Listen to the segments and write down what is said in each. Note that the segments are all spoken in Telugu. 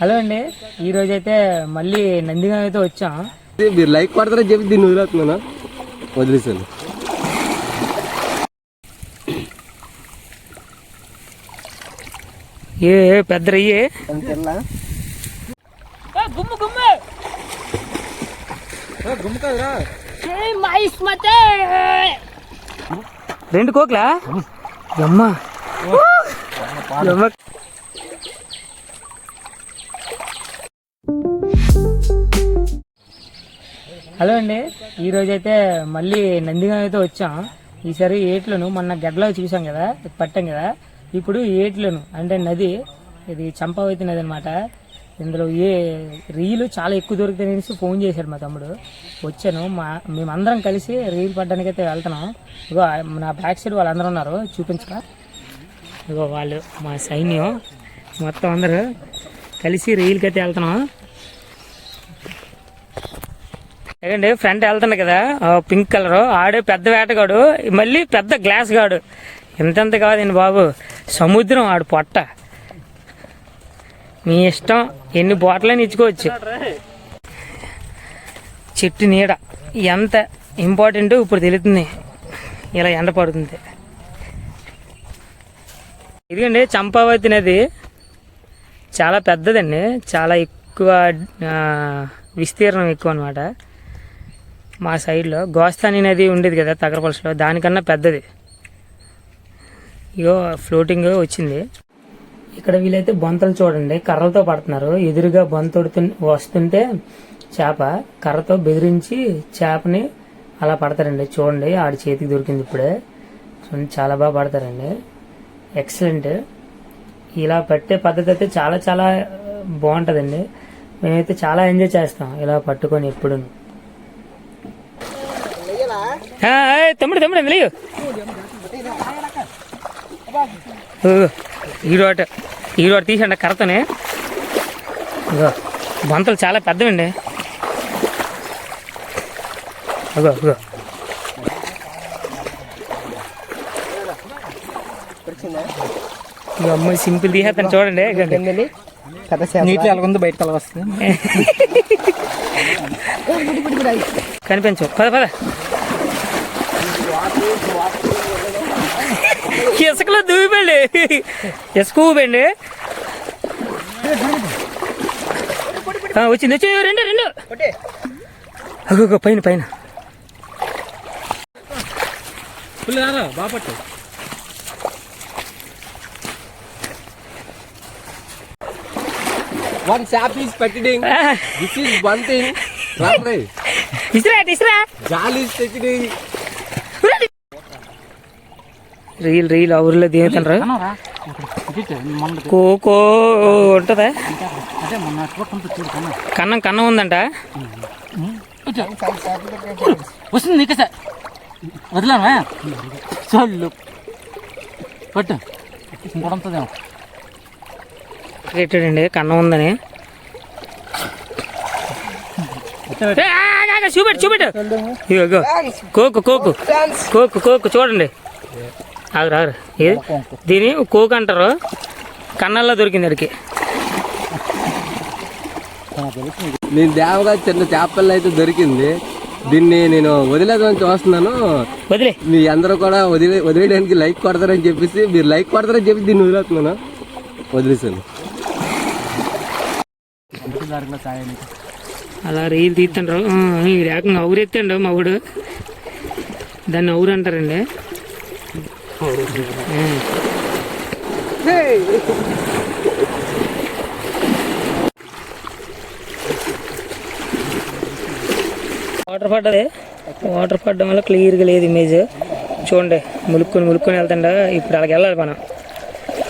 హలో అండి ఈరోజు అయితే మళ్ళీ నందిగా అయితే వచ్చాం. మీరు లైక్ కొడతారని చెప్పి దీన్ని వదిలేస్తున్నాను? వదిలేసాను ఏ ఏ పెద్ద రయ్యే. గుమ్ము గుమ్ము. రెండు కోక్లా? అమ్మా హలో అండి. ఈరోజు అయితే మళ్ళీ నందిగా అయితే వచ్చాం. ఈసారి ఏట్లను మొన్న గడ్డలో చూసాం కదా పట్టాం కదా. ఇప్పుడు ఏట్లను అంటే నది ఇది చంపావతి నది అనమాట ఇందులో ఏ రీలు చాలా ఎక్కువ దొరుకుతాయనేసి ఫోన్ చేశాడు మా తమ్ముడు. వచ్చాను మా మేమందరం కలిసి రీల్ పట్టడానికి అయితే వెళ్తున్నాం. ఇగో నా బ్యాక్ సైడ్ వాళ్ళందరూ ఉన్నారు చూపించరా? ఇగో వాళ్ళు మా సైన్యం మొత్తం అందరూ కలిసి రీల్కి అయితే వెళ్తున్నాం. ఏంటండి ఫ్రంట్ వెళ్తుంది కదా పింక్ కలర్. ఆడే పెద్ద వేటగాడు మళ్ళీ పెద్ద గ్లాస్ గాడు. ఇంతంత కాదండి బాబు సముద్రం ఆడు పొట్ట. మీ ఇష్టం ఎన్ని బాటలని ఇచ్చుకోవచ్చు. చెట్టు నీడ ఎంత ఇంపార్టెంట్ ఇప్పుడు తెలుస్తుంది. ఇలా ఎండ పడుతుంది. ఇదిగండి చంపావతి నది. చాలా పెద్దదండి చాలా ఎక్కువ విస్తీర్ణం ఎక్కువ అనమాట మా సైడ్లో గోస్తాని నది ఉండేది కదా తగరపలసలో దానికన్నా పెద్దది. ఇగో ఫ్లోటింగ్ వచ్చింది. ఇక్కడ వీలైతే బొంతలు చూడండి. కర్రలతో పడుతున్నారు. ఎదురుగా బొంతొడుతు వస్తుంటే చేప కర్రతో బెదిరించి చేపని అలా పడతారండి. చూడండి ఆడి చేతికి దొరికింది ఇప్పుడే. చూడండి చాలా బాగా పడతారండి. ఎక్సలెంట్ ఇలా పట్టే పద్ధతి అయితే చాలా చాలా బాగుంటుందండి. మేమైతే చాలా ఎంజాయ్ చేస్తాం. ఇలా పట్టుకొని ఎప్పుడూ తమ్ముడు తమ్ముడు లేవు ఈరోట ఈరోట తీసండి కర్రతోనే ఇగో బొంతలు చాలా పెద్దవండి అగో అగో ఈ అమ్మాయి సింపుల్ తీసేస్తాను చూడండి. నీటి ఎలాగుంది బయటకు అలా వస్తుంది కనిపించు పద పద ఇసుకలో దూగిపోండి ఇసుక ఊపండి. వచ్చింది వచ్చి రెండు రెండు. అగో పైన పైన. బాపట్టు one shop is petting this is one thing ఇసురా ఇసురా. జాల్ ఈస్ పెట్టింగ్ రీల్ రీల్ ఊర్లో దిగుతుండ్రు కోకో ఉంటుందా? కన్నం. కన్నం ఉందంట. వస్తుంది నీకే సార్. వదిలేనా? చాలు పట్టు ఇంకోటంతదేమో పెట్టాడండి కన్నం ఉందని. చూపెట్టు చూపెట్టు. Coke Coke. కోకు కోకు చూడండి. ఆగురు ఆగురు ఏది? దీని కోకు అంటారు. కన్నల్లో దొరికింది అడికి. నేను దేవగా చిన్న చేపల్లో అయితే దొరికింది. దీన్ని నేను వదిలేదని చూస్తున్నాను. వదిలే. మీ అందరూ కూడా వదిలే వదిలేయడానికి లైక్ కొడతారని చెప్పేసి మీరు లైక్ కొడతారని చెప్పి దీన్ని వదిలేస్తున్నాను. వదిలేసాను. అలా రీల్ తీస్తుండ్రు ఈ ఏకంగా ఔరెత్తండు మా ఊడు. దాన్ని ఔరు అంటారండి. వాటర్ పడ్డది. వాటర్ పడడం వల్ల క్లియర్గా లేదు ఇమేజ్. చూడండి ములుక్కొని ములుక్కొని వెళ్తుండ. ఇప్పుడు అలాగ వెళ్ళాలి మనం.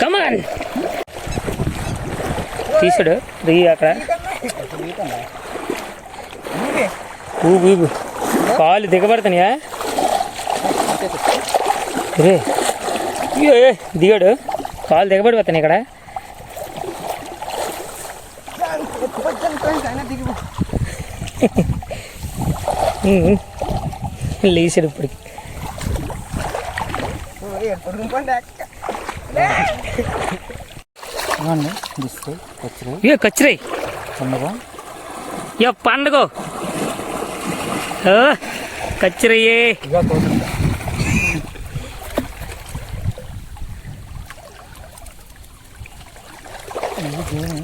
కమాన్ తీసాడు రీ అక్కడ. ఊగు కాళ్ళు దిగబడుతున్నాయా? రే దిగాడు. కాళ్ళు దిగబడిపోతాయి ఇక్కడ. లేచాడు ఇప్పటికి. కచ్చిరాయి ఇక పండుగ. కచ్చిరయ్యే. ఇక కోసి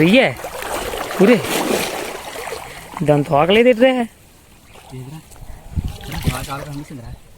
అయ్యే ఊరే దాని తోకలేదు ఎట్రా Shadows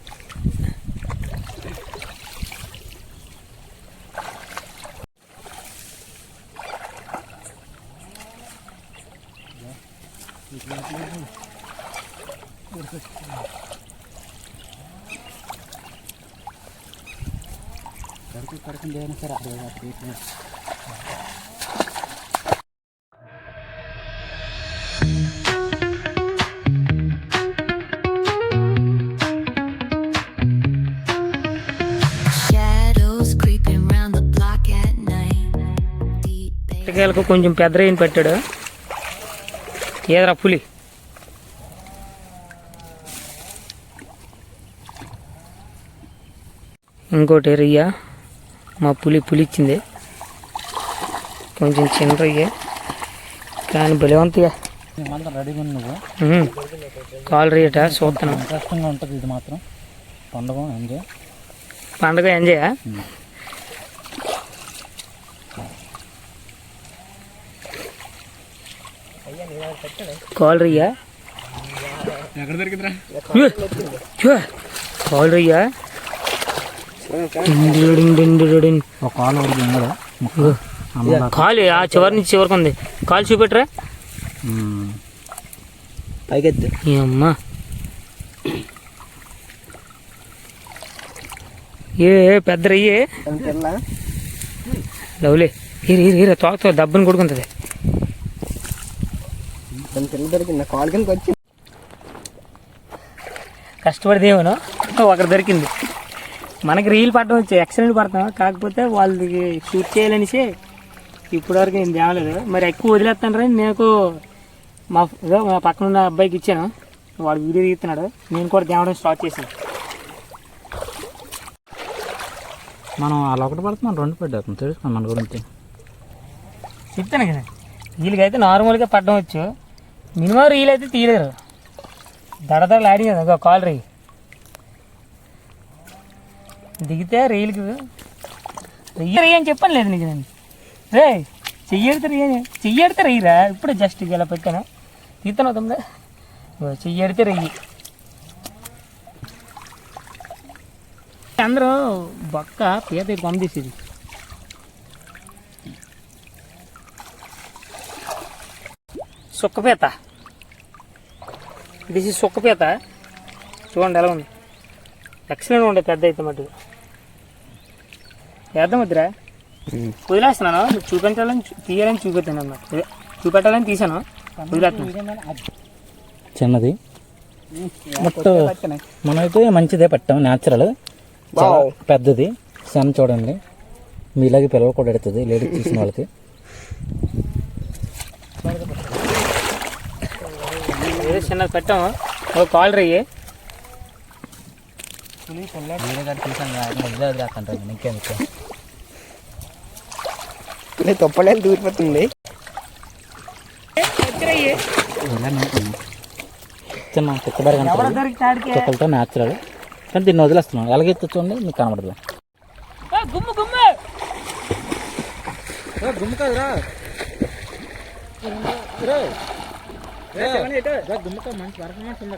creeping round the block at night. Deep పుట్టకాయలకు కొంచెం పెద్ద రేయిని పెట్టాడు ఏదరా పులి ఇంకోటి రయ్య మా పులి పులి ఇచ్చింది కొంచెం చిన్న రయ్య కానీ బలవంతుగా రెడీగా నువ్వు. కాల్ రేట చూస్తున్నాం ఇంట్రెస్టింగ్గా ఉంటుంది ఇది మాత్రం. పండుగ ఎంజాయ్. పండగ ఎంజాయ్? కాల్ రయ్యా ఎక్కడ దొరికిందిరా? కాల్ రయ్యా ఒక కాలు వరకు ఉండదు కాలు ఆ చివరి నుంచి చివరికి ఉంది. కాలు చూపెట్టరా. పైకెత్తి. ఈ అమ్మా. ఏ ఏ, పెద్ద రయ్యే. లవ్లే. హీర హీర హీర తోకతో దెబ్బని కొడుకుంటుంది. వచ్చి కష్టపడిదేమో ఒకరు దొరికింది. మనకి రీల్ పట్టడం వచ్చి ఎక్సలెంట్ పడతాం కాకపోతే వాళ్ళకి షూట్ చేయాలనేసి ఇప్పటివరకు నేను తేవలేదు. మరి ఎక్కువ వదిలేస్తాను రా నాకు మా మా పక్కన ఉన్న అబ్బాయికి ఇచ్చాను. వాడు వీడియో తీస్తున్నాడు. నేను కూడా తేవడం స్టార్ట్ చేశాను. మనం అలా ఒకటి పడుతున్నాం రెండు పడ్డాం తెలుసుకోండి మన గురించి. చెప్తాను కదా. వీళ్ళకైతే నార్మల్గా పడడం వచ్చు. మినిమం రీల్ అయితే తీయలేరు. దడదడలు ఆడి కదా కాల్ రీ. దిగితే రీల్కి. రెయ్యి అని చెప్పాను లేదు నీకు నేను. రే చెయ్యడితే రెయ్యి చెయ్యడితే రెయ్యిరా ఇప్పుడే జస్ట్ ఇలా పెట్టాను. దిగుతాను అవుతుందా? చెయ్యడితే రెయ్యి అందరూ బొక్క పీత పంపిస్తుంది సుక్కపేత. This is సుక్కపేత. చూడండి ఎలా ఉంది. ఎక్సలెంట్ ఉండే పెద్ద అయితే మటుకు. వేద్దాం వద్దురా వదిలేస్తున్నాను. నువ్వు చూపించాలని తీయాలని చూపెట్టాను అన్నమాట చూపెట్టాలని తీసాను వదిలేస్తున్నాను. చిన్నది. బట్ మనమైతే మంచిదే పెట్టాం న్యాచురల్ చాలా పెద్దది. సన్ చూడండి. మీలాగే పిల్లలు కూడా ఎడుతుంది లేడీస్ తీసిన వాళ్ళకి. ఏదో చిన్నది పెట్టాము. ఒక కాల్ రయ్యి. ఇంకెందుకు తొప్పలేదు దూరిపోతుంది. చిన్న కుక్కబెర న్యాచురల్ కానీ దీన్ని వదిలేస్తున్నాం. ఎలాగే చూడండి మీకు కనబడదు. ఏ, గుమ్ము గుమ్ము! గుమ్మ కదరా. గుమ్మక మంచి పర్ఫార్మెన్స్ ఉంది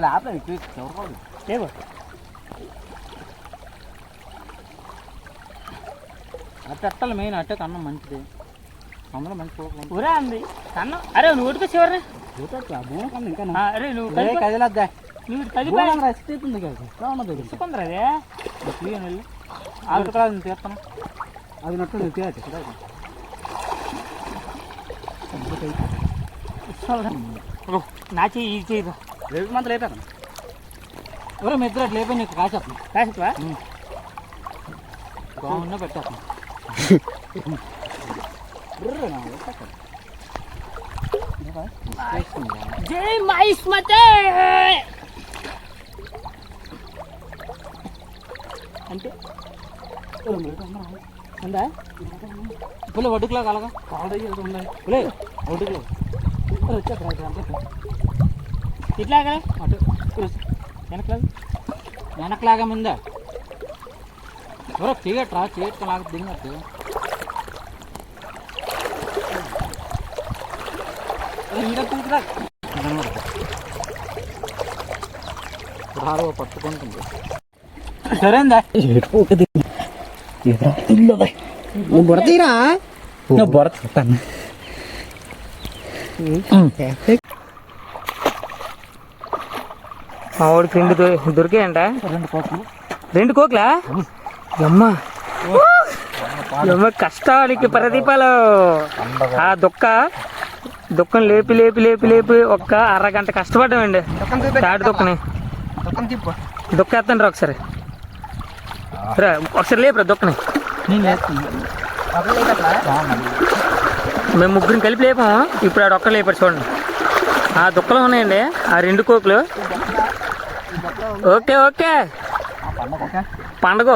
అది ఇంకా ఆపలేదు ఎవరు లేవు అట్ట అట్టలు మెయిన్ అట్టే కన్నం మంచిది అందులో మంచి ఊరా అంది కన్నం అరే నువ్వు ఉడికి చివరి అరే నువ్వు. కదిలద్దా నువ్వు తగిపోయి ఉంది కదా ఉన్నది ఇసుకుందరా అదే క్లీన్ వెళ్ళి ఆవిడ తీస్తాను అది నట్టు తీయచ్చు నా చెయ్యి ఈ చెయ్యి రేపు మంత్ లేపాను ఎవరో మీ ఇద్దరు అట్లా లేపని నీకు కాసేస్తాను కాసివా బాగున్నా పెట్టేస్తాను జై మహిష్మతే అంటే ఉందా పుల్ల వడ్డుకులా కలగా పులే వడ్డుకులో ఇట్లా కదా అటు వెనకలా వెనకలాగా ముందా ఎవరో చేయట్రా చేయట్లాగా దిగినట్టు పట్టుకుంటుంది సరేందా నువ్వు బుడతీరా నువ్వు బొర చెప్తాను మా రెండు దొరికాయంట? రెండు కోట్లు రెండు కోట్లా అమ్మ కష్టానికి ప్రదీపాలు ఆ దుక్క దుఃఖం లేపి లేపి లేపి లేపి ఒక్క అరగంట కష్టపడ్డామండి. తాటి దుక్కని. దుక్క ఎత్తండి రా ఒకసారి. రా ఒకసారి లేపురా దుక్కని. మేము ముగ్గురిని కలిపి లేపాము ఇప్పుడు ఆడ ఒక్క చూడండి. ఆ దుక్కలు ఉన్నాయండి. ఆ రెండు కోకులు. Okay okay. పండగ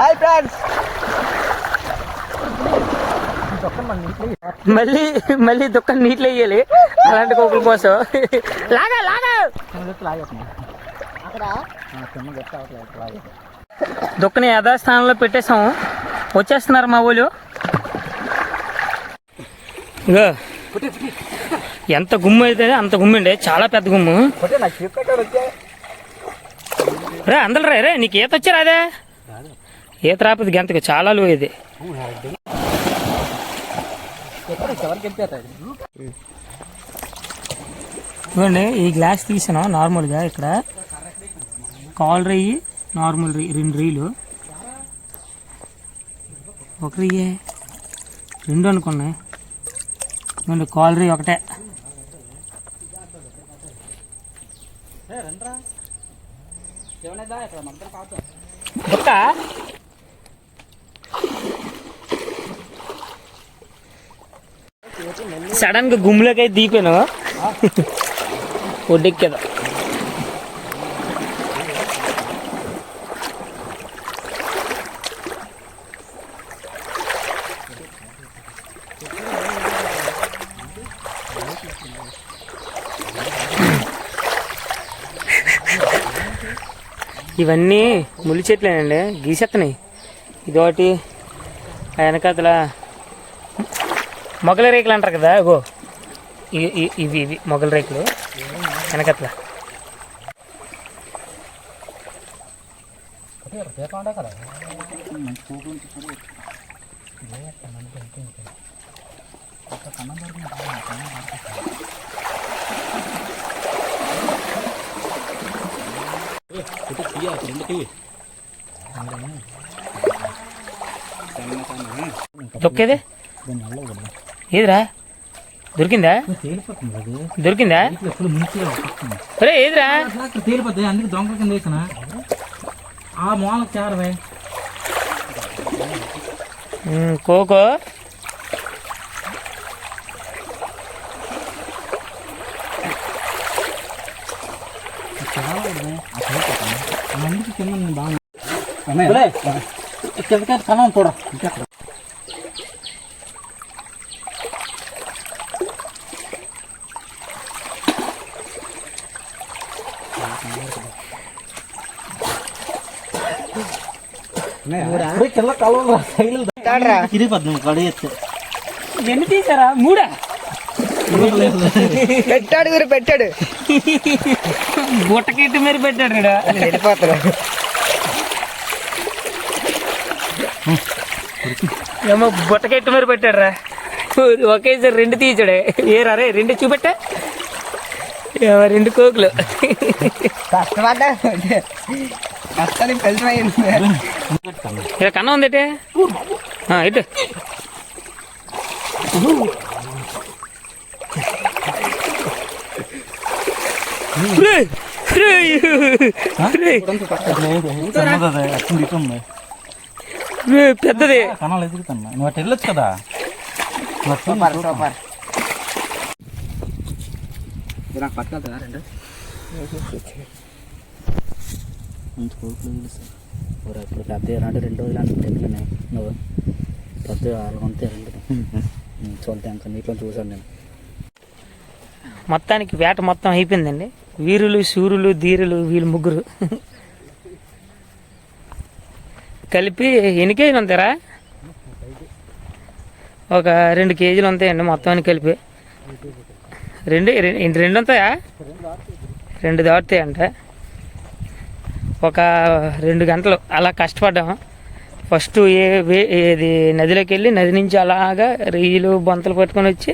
హాయ్ ఫ్రెండ్స్. మళ్ళీ మళ్ళీ దుక్కని నీటిలో వేయాలి. అలాంటి కోకుల కోసం లాగా లాగా. దుక్కని యథాస్థానంలో పెట్టేసాము వచ్చేస్తున్నారు మా ఊళ్ళు. ఇగో ఎంత గుమ్ము అయితే అంత గుమ్ము అండి. చాలా పెద్ద గుమ్ము. రే అందరు రే రే నీకు ఈత వచ్చారా అదే ఈత రాపది గంతకు చాలా లో ఇది. చూడండి ఈ గ్లాస్ తీసాను నార్మల్గా ఇక్కడ. కాల్ రయ్యి నార్మల్ రయ్యి రెండు రీలు ఒక రయ్యే. రెండు అనుకున్నాయి కాల్ రయ్యి ఒకటే. బుక్క సడన్గా గుమ్ములోకి అయితే దీపాను ఒడ్డెక్కేదా? ఇవన్నీ ముళ్ళు చెట్లేనండి గీసెత్తనాయి. ఇదొకటి ఆ వెనకాతల మొగల రేకులు అంటారు కదా ఓ ఇవి ఇవి మొగల రేకులు. వెనకట్ల తొక్కేదే ఏదిరా దొరికిందా తేలిపోతుంది అది దొరికిందా ఎప్పుడు ముంచుగా వస్తుంది అరే ఏదిరా అక్కడ తేలిపోద్ది అందుకే దొంగ కింద వేసిన ఆ మూలకు చేరవే ఉమ్, కోకో చాలా ఉన్నాయి ఆ తేలిపోతుంది అందుకే కింద బాగా కిందకి కనం చూడ ఇంకెక్కడ కింద సైలు తిరిగిపోద్ది నువ్వు కడి ఎత్తే. ఎన్ని తీసారా? మూడా? పెట్టాడు. గురి పెట్టాడు. బుట్టకెట్టి మరి పెట్టాడు. వెళ్ళిపోతాడు. ఏమో బుట్టకెట్టి మరి పెట్టాడు రా ఒకేసారి రెండు తీసాడే. ఏరా రే రెండు చూపెట్ట? రెండు కోకులు. కష్టపడ్డా. కష్టానికి ఫలితమైంది ఇక్కడ కన్నా ఉందటే? ఆ, ఇటు రే, రే, రే, రే, పెద్దది కణాలు ఎదుగుతున్నా నువ్వు అటు వెళ్ళొచ్చు కదా నువ్వు అటు సూపర్ సూపర్ నాకు పట్టుకెళ్తా రెండు ఊరు ఇప్పుడు పెద్ద ఇలాంటి రెండు రోజులు అంటే తెలియనే నువ్వు పెద్ద రెండు చూడతా ఇంకా నీటిలో చూసాను నేను మొత్తానికి వేట మొత్తం అయిపోయిందండి. వీరులు శూరులు ధీరులు వీళ్ళు ముగ్గురు. కలిపి ఎన్ని కేజీలు ఉంటారా ఒక రెండు కేజీలు ఉంటాయండి మొత్తానికి కలిపి. రెండు రెండు రెండు ఉంటాయా? రెండు దాటుతాయంట. ఒక రెండు గంటలు అలా కష్టపడ్డాము ఫస్ట్ ఏ వే ఏది నదిలోకి వెళ్ళి నది నుంచి అలాగా రొయ్యలు బొంతలు పట్టుకొని వచ్చి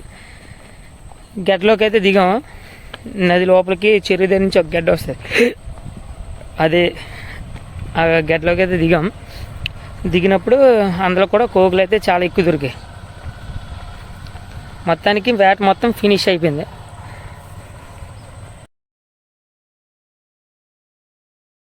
గడ్డలోకి అయితే దిగాము నది లోపలికి చెరువు దగ్గర నుంచి ఒక గడ్డ వస్తుంది. అదే ఆ గడ్డలోకి అయితే దిగాం. దిగినప్పుడు అందులో కూడా కోకులు అయితే చాలా ఎక్కువ దొరికాయి. మొత్తానికి వేట మొత్తం ఫినిష్ అయిపోయింది.